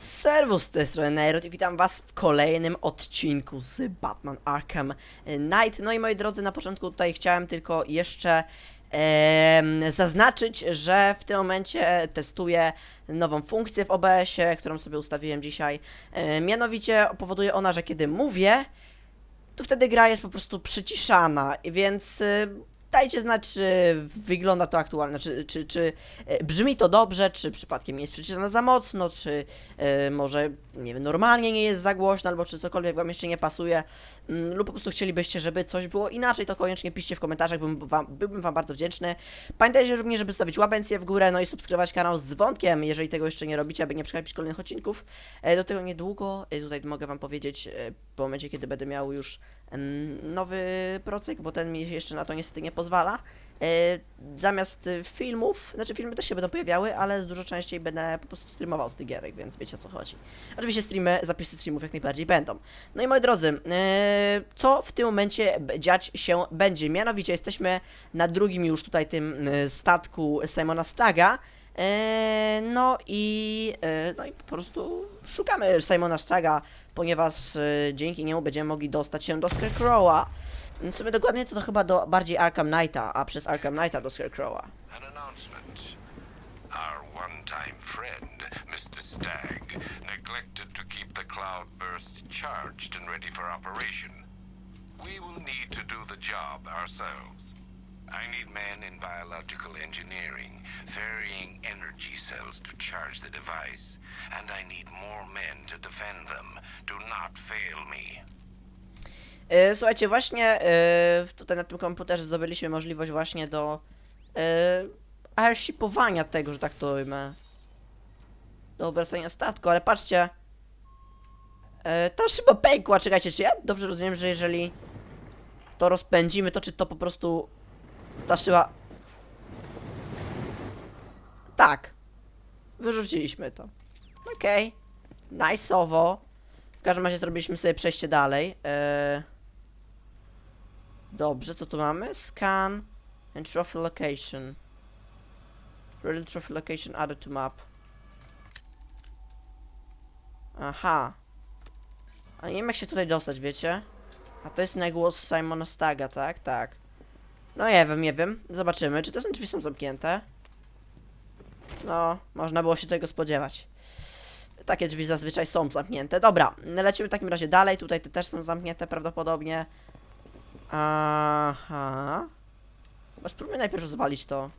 Serwus z tej strony i witam was w kolejnym odcinku z Batman Arkham Knight. No i moi drodzy, na początku tutaj chciałem tylko jeszcze em, zaznaczyć, że w tym momencie testuję nową funkcję w OBS-ie, którą sobie ustawiłem dzisiaj. E, mianowicie powoduje ona, że kiedy mówię, to wtedy gra jest po prostu przyciszana, więc y, dajcie znać, czy wygląda to aktualnie, czy, czy, czy y, brzmi to dobrze, czy przypadkiem nie jest przyciszana za mocno, czy y, może, nie wiem, normalnie nie jest za głośno, albo czy cokolwiek wam jeszcze nie pasuje, mm, lub po prostu chcielibyście, żeby coś było inaczej, to koniecznie piszcie w komentarzach, byłbym wam, byłbym wam bardzo wdzięczny. Pamiętajcie również, żeby stawić łapencję w górę, no i subskrybować kanał z dzwonkiem, jeżeli tego jeszcze nie robicie, aby nie przegapić kolejnych odcinków. E, Do tego niedługo, e, tutaj mogę wam powiedzieć, e, w momencie, kiedy będę miał już em, nowy procek, bo ten mi jeszcze na to niestety nie pozwala. E, Zamiast e, filmów, znaczy filmy też się będą pojawiały, ale dużo częściej będę po prostu streamował z tych gierek, więc wiecie o co chodzi. Oczywiście streamy, zapisy streamów jak najbardziej będą. No i moi drodzy, e, co w tym momencie dziać się będzie? Mianowicie jesteśmy na drugim już tutaj tym e, statku Simona Staga. E, No i, e, no i po prostu szukamy Simona Staga, ponieważ dzięki niemu będziemy mogli dostać się do Scarecrow'a. W sumie dokładnie to, to chyba do bardziej Arkham Knighta, a przez Arkham Knighta do Scarecrow'a. An. Our one-time friend, Mr. Stagg, neglected to keep the cloudburst charged and ready for operation. We will need to do the job ourselves. I need men in biological engineering, ferrying energy cells to charge the device, and I need more men to defend them. Do not fail me. E, Słuchajcie, właśnie e, tutaj na tym komputerze zdobyliśmy możliwość właśnie do e, airshipowania tego, że tak to ujmę. Do obracania statku, ale patrzcie. Ta szyba pękła, czekajcie, czy ja dobrze rozumiem, że jeżeli to rozpędzimy, to czy to po prostu ta szyba... Tak. Wyrzuciliśmy to. Okej. Okay. Nice'owo. W każdym razie zrobiliśmy sobie przejście dalej. Eee... Dobrze, co tu mamy? Scan and trophy location. Real trophy location added to map. Aha. A nie wiem jak się tutaj dostać, wiecie? A to jest na głos Simona Staga, tak? Tak. No nie wiem, nie wiem. Zobaczymy, czy te drzwi są zamknięte. No, można było się tego spodziewać. Takie drzwi zazwyczaj są zamknięte. Dobra, lecimy w takim razie dalej. Tutaj te też są zamknięte prawdopodobnie. Aha. Chyba spróbujmy najpierw zwalić to.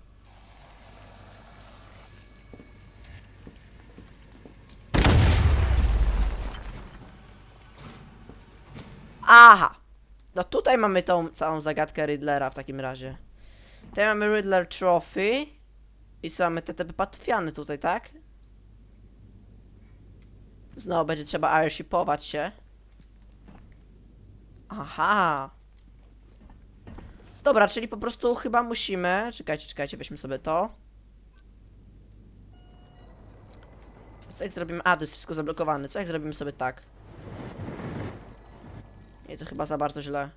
Aha! No tutaj mamy tą całą zagadkę Riddlera w takim razie. Tutaj mamy Riddler Trophy. I co mamy te, te patwiany tutaj, tak? Znowu będzie trzeba airshipować się. Aha. Dobra, czyli po prostu chyba musimy... Czekajcie, czekajcie, weźmy sobie to. Co jak zrobimy... A, to jest wszystko zablokowane. Co jak zrobimy sobie tak? Nie, to chyba za bardzo źle.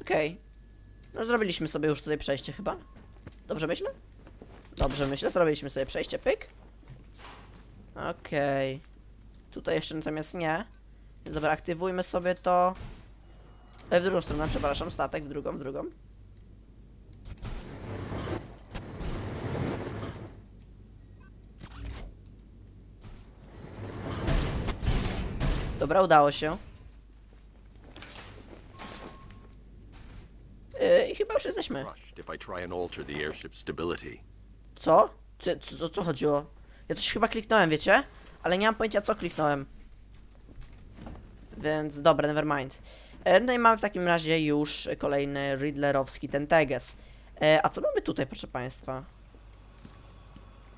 Okej. No zrobiliśmy sobie już tutaj przejście chyba. Dobrze myślę? Dobrze myślę, zrobiliśmy sobie przejście, pyk. Okej. Tutaj jeszcze natomiast nie. Dobra, aktywujmy sobie to. E, w drugą stronę, przepraszam, statek, w drugą, w drugą. Dobra, udało się. Yy, I chyba już jesteśmy. Co? Co, co, co chodziło? Ja coś chyba kliknąłem, wiecie? Ale nie mam pojęcia co kliknąłem. Więc dobra, nevermind. E, No i mamy w takim razie już kolejny Riddlerowski Tenteges. E, a co mamy tutaj, proszę państwa?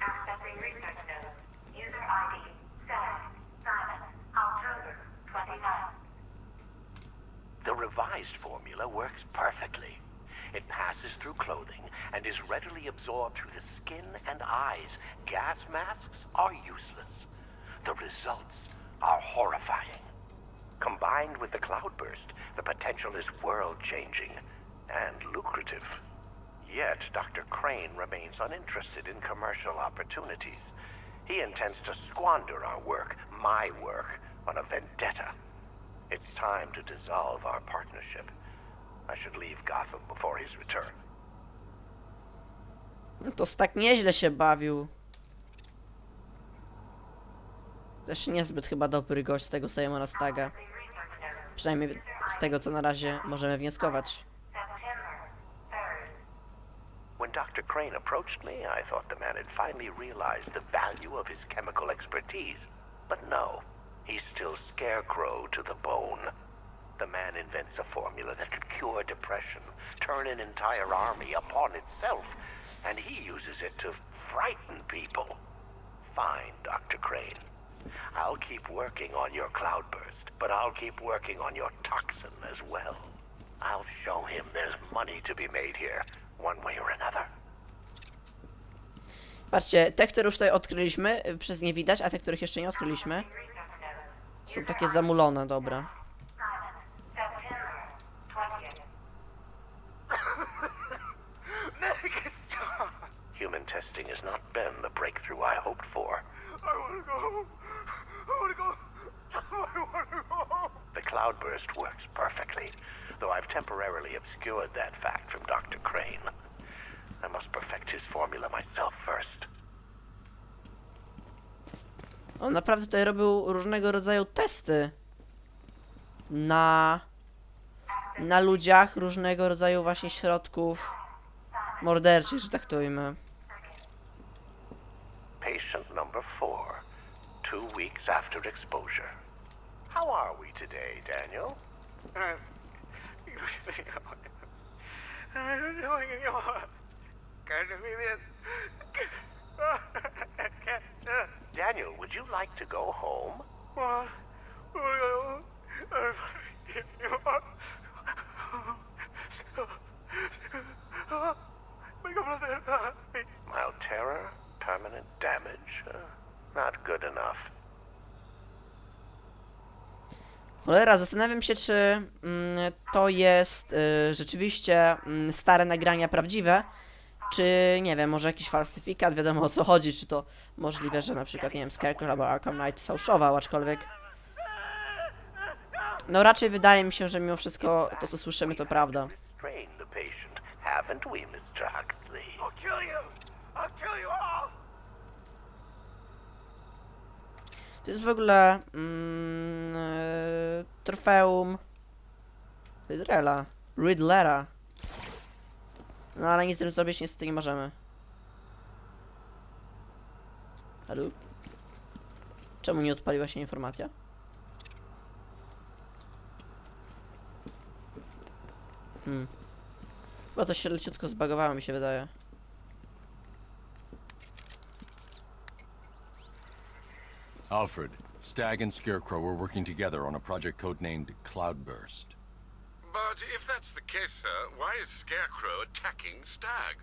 Accessing research node. User ID Sam Simon October 29. The revised formula works perfectly. It passes through clothing and is readily absorbed through the skin and eyes. Gas masks are useless. The results are horrifying. Combined with the cloudburst, the potential is world changing and lucrative. Yet, Dr. Crane remains uninterested in commercial opportunities. He intends to squander our work, my work, on a vendetta. It's time to dissolve our partnership. I should leave Gotham before his return. To tak nieźle się bawił. Też niezbyt chyba dobry gość z tego Simona Staga. Przynajmniej z tego, co na razie możemy wnioskować. When Dr. Crane approached me, I thought the man had finally realized the value of his chemical expertise. But no, he's still scarecrow to the bone. The man invents a formula that could cure depression, turn an entire army upon itself, and he uses it to frighten people. Fine, Dr. Crane. I'll keep working on your cloudburst, but I'll keep working on your toxin as well. I'll show him there's money to be made here, one way or another. Patrzcie, te, które już tutaj odkryliśmy, y, przez nie widać, a te, których jeszcze nie odkryliśmy, są takie zamulone, dobra. September 20th. Human testing has not been the breakthrough I hoped for. I want to go home. I want to go. I want to go home. The cloudburst works perfectly, though I've temporarily obscured that fact from Dr. Crane. I must perfect his formula myself first. On naprawdę tutaj robił różnego rodzaju testy na na ludziach różnego rodzaju właśnie środków morderczych, że tak to ujmę. Patient number four, two weeks after exposure. How are we today, Daniel? Daniel, would you like to go home? Mild terror, permanent damage. Uh, not good enough. Cholera, zastanawiam się, czy mm, to jest y, rzeczywiście mm, stare nagrania prawdziwe, czy nie wiem, może jakiś falsyfikat, wiadomo o co chodzi, czy to możliwe, że na przykład, nie wiem, Scarecrow albo Arkham Knight sfałszował, aczkolwiek... No raczej wydaje mi się, że mimo wszystko to, co słyszymy, to prawda. Haven't we, Mr. Huxley? I'll kill you. I'll kill you all. To jest w ogóle mm, e, trofeum Riddlera. Riddlera. No ale nic z tym zrobić niestety nie możemy. Halo? Czemu nie odpaliła się informacja? Hmm. Chyba to się leciutko zbagowało mi się wydaje. Alfred, Stag and Scarecrow were working together on a project codenamed Cloudburst. But if that's the case, sir, why is Scarecrow attacking Stag?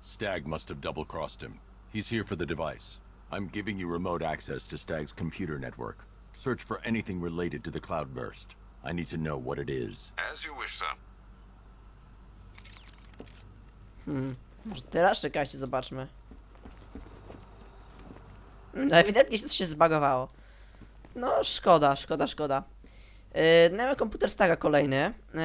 Stag must have double-crossed him. He's here for the device. I'm giving you remote access to Stag's computer network. Search for anything related to the Cloudburst. I need to know what it is. As you wish, sir. Może teraz czekajcie, zobaczmy. No ewidentnie coś się zbagowało. No szkoda, szkoda, szkoda. Yy, mamy komputer Staga kolejny yy,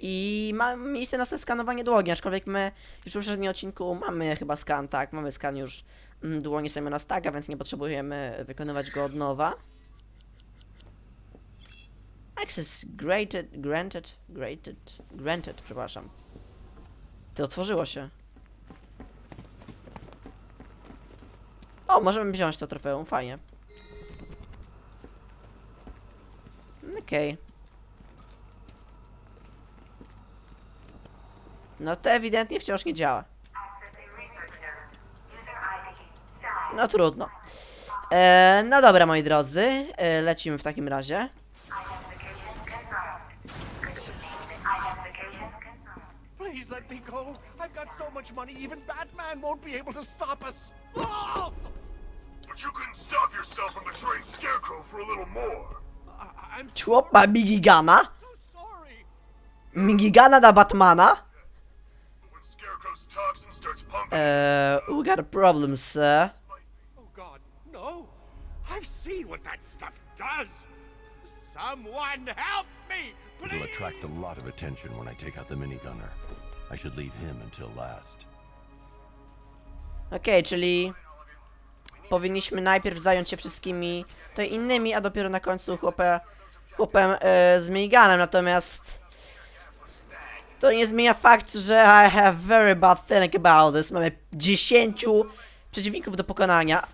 i ma miejsce na skanowanie dłoni, aczkolwiek my już w poprzednim odcinku mamy chyba skan, tak, mamy skan już mm, dłoni Simona Staga, więc nie potrzebujemy wykonywać go od nowa. Access granted, granted, granted, granted, przepraszam. To otworzyło się. Możemy wziąć to trofeum, fajnie. Okej. No to ewidentnie wciąż nie działa. No trudno. E, no dobra, moi drodzy, e, lecimy w takim razie. Please let me go. I've got so much money, even Batman won't be able to stop us. Oh! But you couldn't stop yourself from betraying Scarecrow for a little more. I- I'm Chłop ma Migigana. sorry. Migigana na Batmana. When Scarecrow Uh, we got a problem, sir. Oh God, no! I've seen what that stuff does! Someone help me, It'll attract a lot of attention when I take out the minigunner. I should leave him until last. Okej, czyli powinniśmy najpierw zająć się wszystkimi to innymi, a dopiero na końcu chłopę, chłopem e, z miniganem, natomiast to nie zmienia fakt, że I have very bad feeling about this. Mamy 10 przeciwników do pokonania.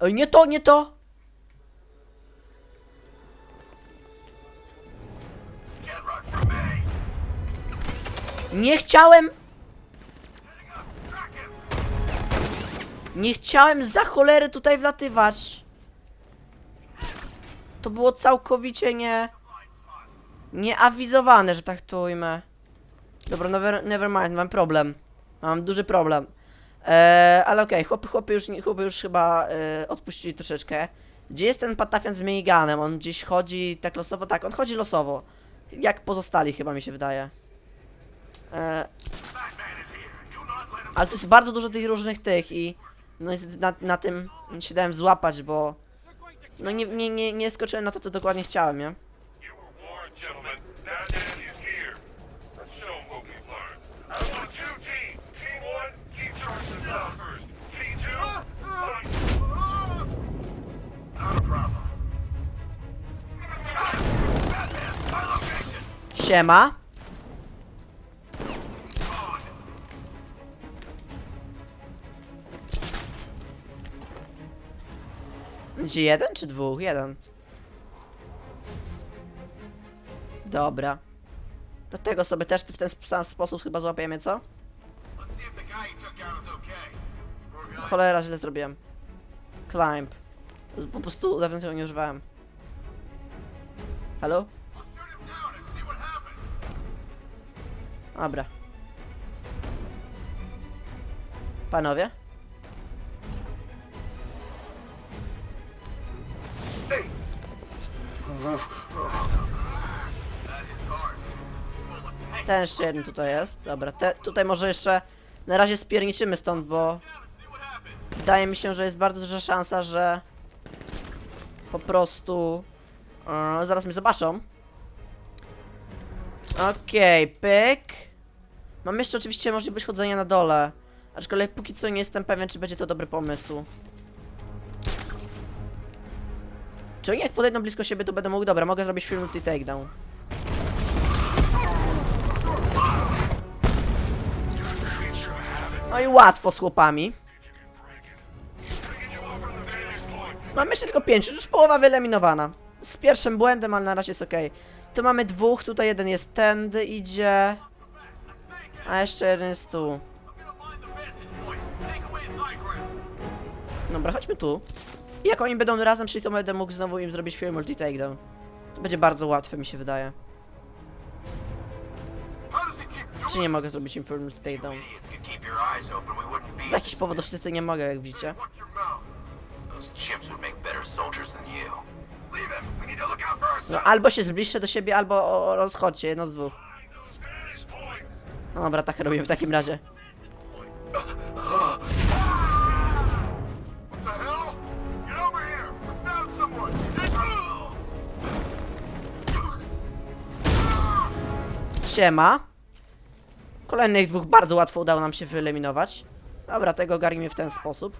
Oj, nie to, nie to! Nie chciałem! Nie chciałem za cholery tutaj wlatywać. To było całkowicie nie... Nieawizowane, że tak to ujmę. Dobra, never, never mind, mam problem. Mam duży problem. Eee, ale okej, chłopy, chłopy, już, chłopy już chyba e, odpuścili troszeczkę. Gdzie jest ten patafian z miniganem? On gdzieś chodzi tak losowo? Tak, on chodzi losowo. Jak pozostali chyba mi się wydaje. Eee, ale to jest bardzo dużo tych różnych tych i no niestety na, na tym się dałem złapać, bo no nie, nie, nie, nie skoczyłem na to, co dokładnie chciałem, nie? You Gdzie jeden czy dwóch? Jeden. Dobra. Do tego sobie też w ten sam sposób chyba złapiemy, co? Cholera, źle zrobiłem. Climb. Po prostu dawno tego nie używałem. Halo? I'll shoot Ten jeszcze jeden tutaj jest. Dobra, te, tutaj może jeszcze na razie spierniczymy stąd, bo wydaje mi się, że jest bardzo duża szansa, że po prostu e, zaraz mnie zobaczą. Okej, pyk. Mam jeszcze oczywiście możliwość chodzenia na dole. Aczkolwiek póki co nie jestem pewien, czy będzie to dobry pomysł. Czy oni jak podejdą blisko siebie, to będę mógł... Dobra, mogę zrobić film multi takedown. No i łatwo z chłopami. Mam jeszcze tylko pięciu, już połowa wyeliminowana. Z pierwszym błędem, ale na razie jest ok. Tu mamy dwóch, tutaj jeden jest tędy, idzie. A jeszcze jeden jest tu. Dobra, chodźmy tu. Jak oni będą razem szli, to będę mógł znowu im zrobić film multi takedown. To będzie bardzo łatwe, mi się wydaje. Czy nie mogę zrobić im film multi takedown? Z jakichś powodów wszyscy nie mogę, jak widzicie. No albo się zbliżcie do siebie, albo rozchodźcie, jedno z dwóch. No dobra, tak robimy w takim razie. Siema. Kolejnych dwóch bardzo łatwo udało nam się wyeliminować. Dobra, tego ogarnijmy w ten sposób.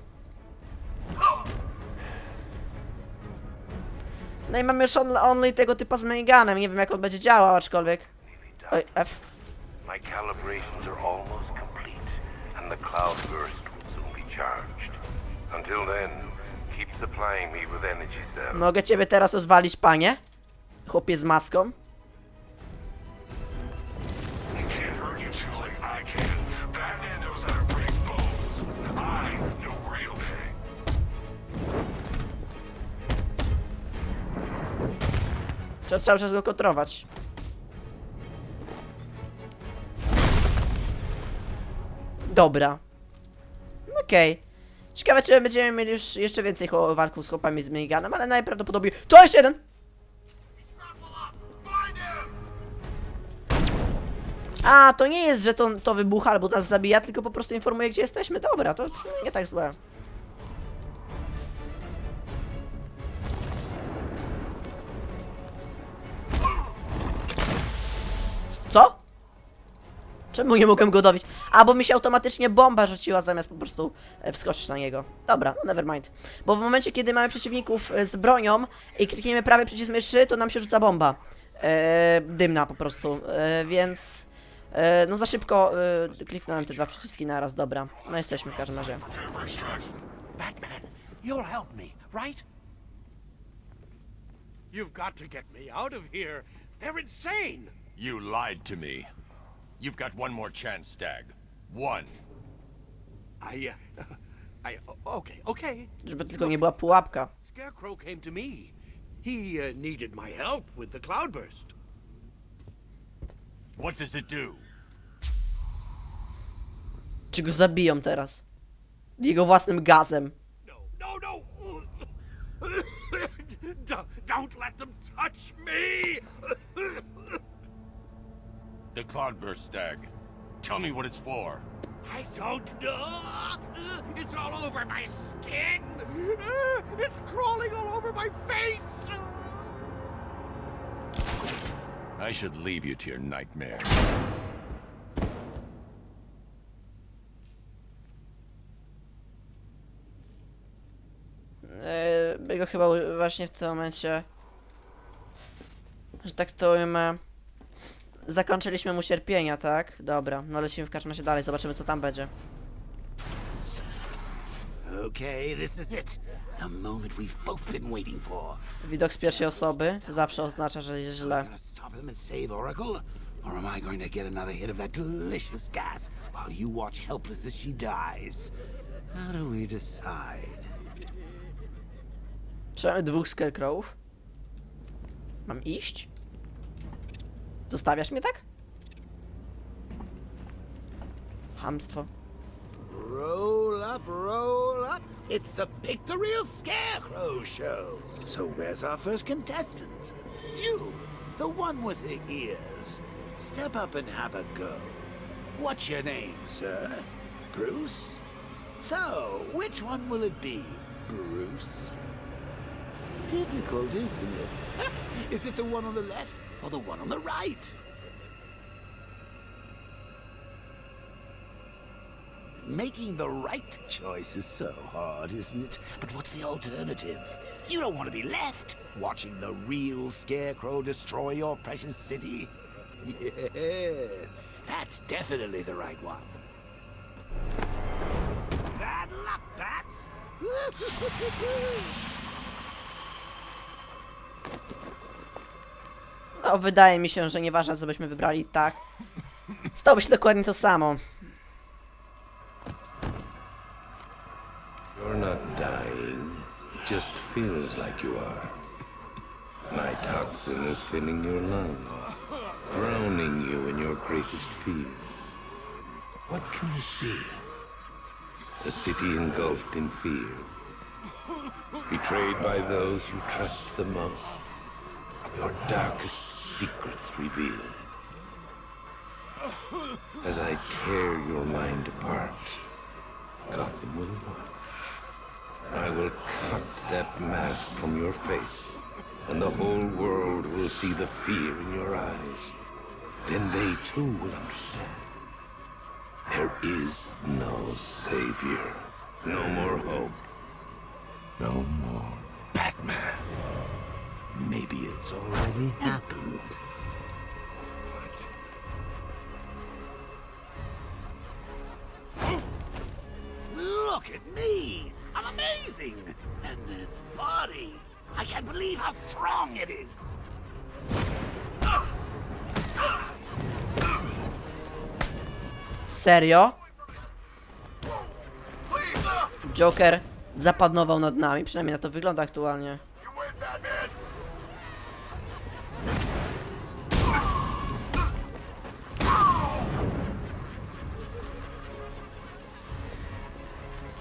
No i mamy już on, only tego typa z miniganem. Nie wiem jak on będzie działał, aczkolwiek. Oj, F. My calibrations are almost complete, and the will soon be charged. Until then, keep supplying me with energy cells. Mogę ciebie teraz rozwalić, panie? Chłopie z maską. Trzeba cały czas go kontrować. Dobra. Okej. Ciekawe, czy będziemy mieli już jeszcze więcej walków z chłopami z miniganem, ale najprawdopodobniej... To jeszcze jeden! A, to nie jest, że to, to wybucha albo nas zabija, tylko po prostu informuje, gdzie jesteśmy. Dobra, to nie tak złe. Czemu nie mogłem go dobić? A, bo mi się automatycznie bomba rzuciła zamiast po prostu e, wskoczyć na niego. Dobra, no never mind. Bo w momencie, kiedy mamy przeciwników e, z bronią i klikniemy prawy przycisk myszy, to nam się rzuca bomba. E, dymna po prostu, e, więc... E, no za szybko e, kliknąłem te dwa przyciski naraz, dobra. No jesteśmy w każdym razie. Batman, you'll help me, right? You've got to get me out of here. They're insane. You lied to me. You've got one more chance, Stag. One. I, uh, I, okay, okay. Żeby tylko nie była pułapka. Scarecrow came to me. He uh, needed my help with the cloudburst. What does it do? Czy go zabiją teraz? Jego własnym gazem. No, no, no! don't, don't let them touch me! The Cloudburst, Stag. Tell me what it's for. I don't know. It's all over my skin. It's crawling all over my face. I should leave you to your nightmare. Eee, my go chyba właśnie w tym momencie, że tak to ujmę, zakończyliśmy mu cierpienia, tak? Dobra, no lecimy w każdym razie dalej, zobaczymy co tam będzie. Okay, this is it. The moment we've both been waiting for. Widok z pierwszej osoby zawsze oznacza, że jest źle. Stop him and save Oracle? Or am I going to get another hit of that delicious gas while you watch helpless as she dies? How do we decide? Czy mamy dwóch Scarecrowów? Mam iść? Zostawiasz mnie tak? Hamstwo. Roll up, roll up. It's the Real Scarecrow show. So where's our first contestant? You, the one with the ears. Step up and have a go. What's your name, sir? Bruce? So, which one will it be, Bruce? Difficult, isn't it? Is it the one on the left or the one on the right? Making the right choice is so hard, isn't it? But what's the alternative? You don't want to be left watching the real scarecrow destroy your precious city. Yeah, that's definitely the right one. Bad luck, bats! No, wydaje mi się, że nieważne co byśmy wybrali, tak. Stałoby się dokładnie to samo. You're not dying. Just feels like you are. My toxin is filling your lungs, drowning you in your greatest fears. What can you see? A city engulfed in fear. Betrayed by those you trust the most. Your darkest secrets revealed. As I tear your mind apart, Gotham will watch. I will cut that mask from your face, and the whole world will see the fear in your eyes. Then they too will understand. There is no savior, no more hope, no more Batman. Maybe it's already happened. What? Look at me! I'm amazing! And this body! I can't believe how strong it is! Serio? Joker zapadnował nad nami, przynajmniej na to wygląda aktualnie.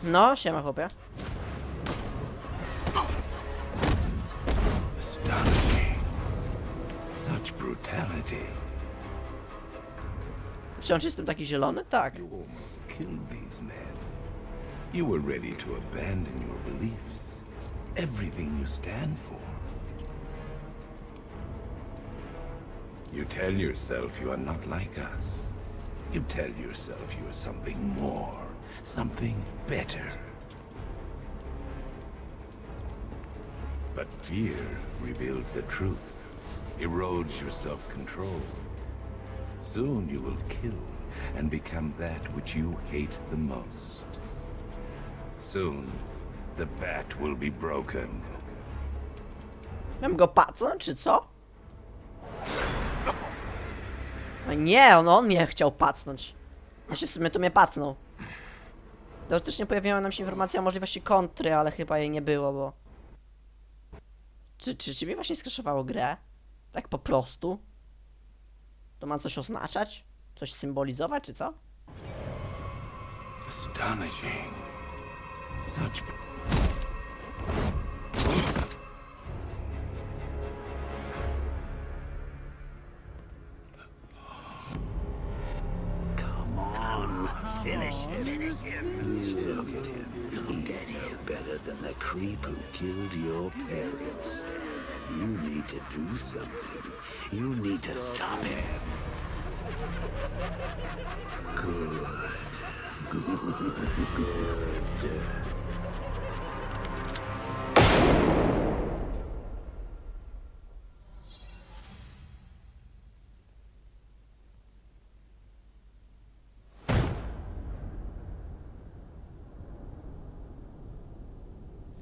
No, siema chłopie. Astonishing. Such brutality. Wciąż jestem taki zielony? Tak. You almost killed these men. You were ready to abandon your beliefs, everything you stand for. You tell yourself you are not like us. You tell yourself you are something more, something better. But fear reveals the truth, erodes your self-control. Soon you will kill and become that which you hate the most. Soon, the bat will be broken. Mam go pacnąć, czy co? No nie, on, on mnie chciał pacnąć. Znaczy w sumie to mnie pacnął. Teoretycznie pojawiła nam się informacja o możliwości kontry, ale chyba jej nie było, bo... Czy, czy, czy mi właśnie skraszowało grę? Tak po prostu? To ma coś oznaczać? Coś symbolizować, czy co? Astonishing. Such. Killed your parents. You need to do something. You need to stop him. Good. Good. Good.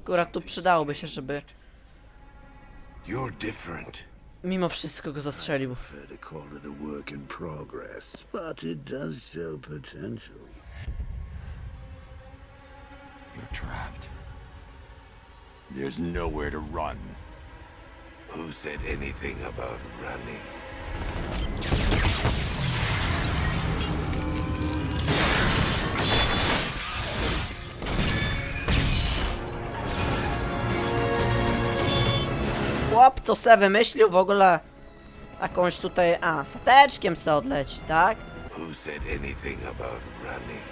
Akurat tu przydałoby się, żeby You're different. mimo wszystko go zastrzelił. prefer to call it a work in progress, but it does show potential. You're trapped. There's nowhere to run. Who said anything about running? Co se wymyślił w ogóle? Jakąś tutaj... A, sateczkiem se odleci, tak? Who said anything about running?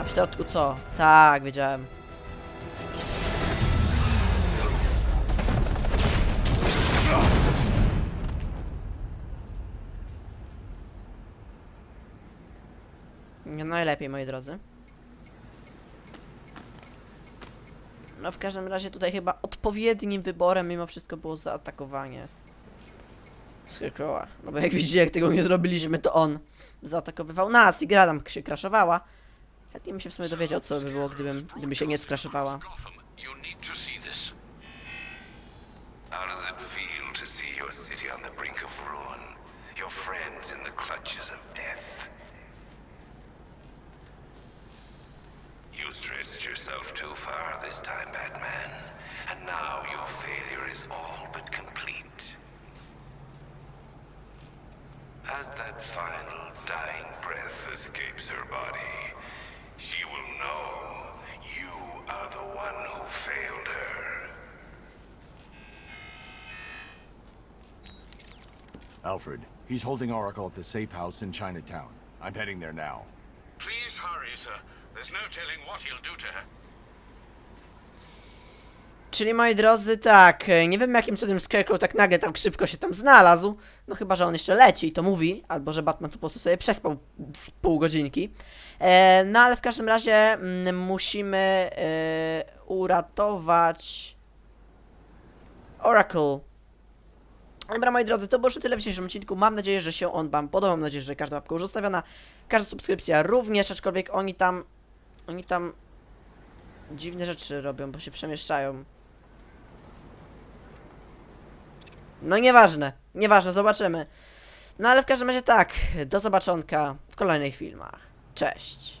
A w środku co? Tak, wiedziałem. Nie najlepiej, moi drodzy. No w każdym razie tutaj chyba odpowiednim wyborem mimo wszystko było zaatakowanie Scarecrowa. No bo jak widzicie, jak tego nie zrobiliśmy, to on zaatakowywał nas i gra tam się crashowała. Chętnie bym się w sumie dowiedział, co by było, gdybym, gdyby się nie skraszowała. How does it feel to see? Your friends in the clutches of death? You stretched yourself too far this time, Batman. And now your failure is all but complete. As that final dying breath escapes her body, she will know you are the one who failed her. Alfred, he's holding Oracle at the safe house in Chinatown. I'm heading there now. Please hurry, sir. There's no telling what he'll do to her. Czyli moi drodzy, tak, e, nie wiem jakim cudem Scarecrow tak nagle tak szybko się tam znalazł. No chyba, że on jeszcze leci i to mówi, albo że Batman tu po prostu sobie przespał z pół godzinki. E, no ale w każdym razie mm, musimy e, uratować Oracle. Dobra, moi drodzy, to było już tyle w dzisiejszym odcinku. Mam nadzieję, że się on wam podobał. Mam nadzieję, że każda łapka już zostawiona. Każda subskrypcja również, aczkolwiek oni tam... Oni tam... Dziwne rzeczy robią, bo się przemieszczają. No nieważne, nieważne, zobaczymy. No ale w każdym razie tak, do zobaczonka w kolejnych filmach. Cześć.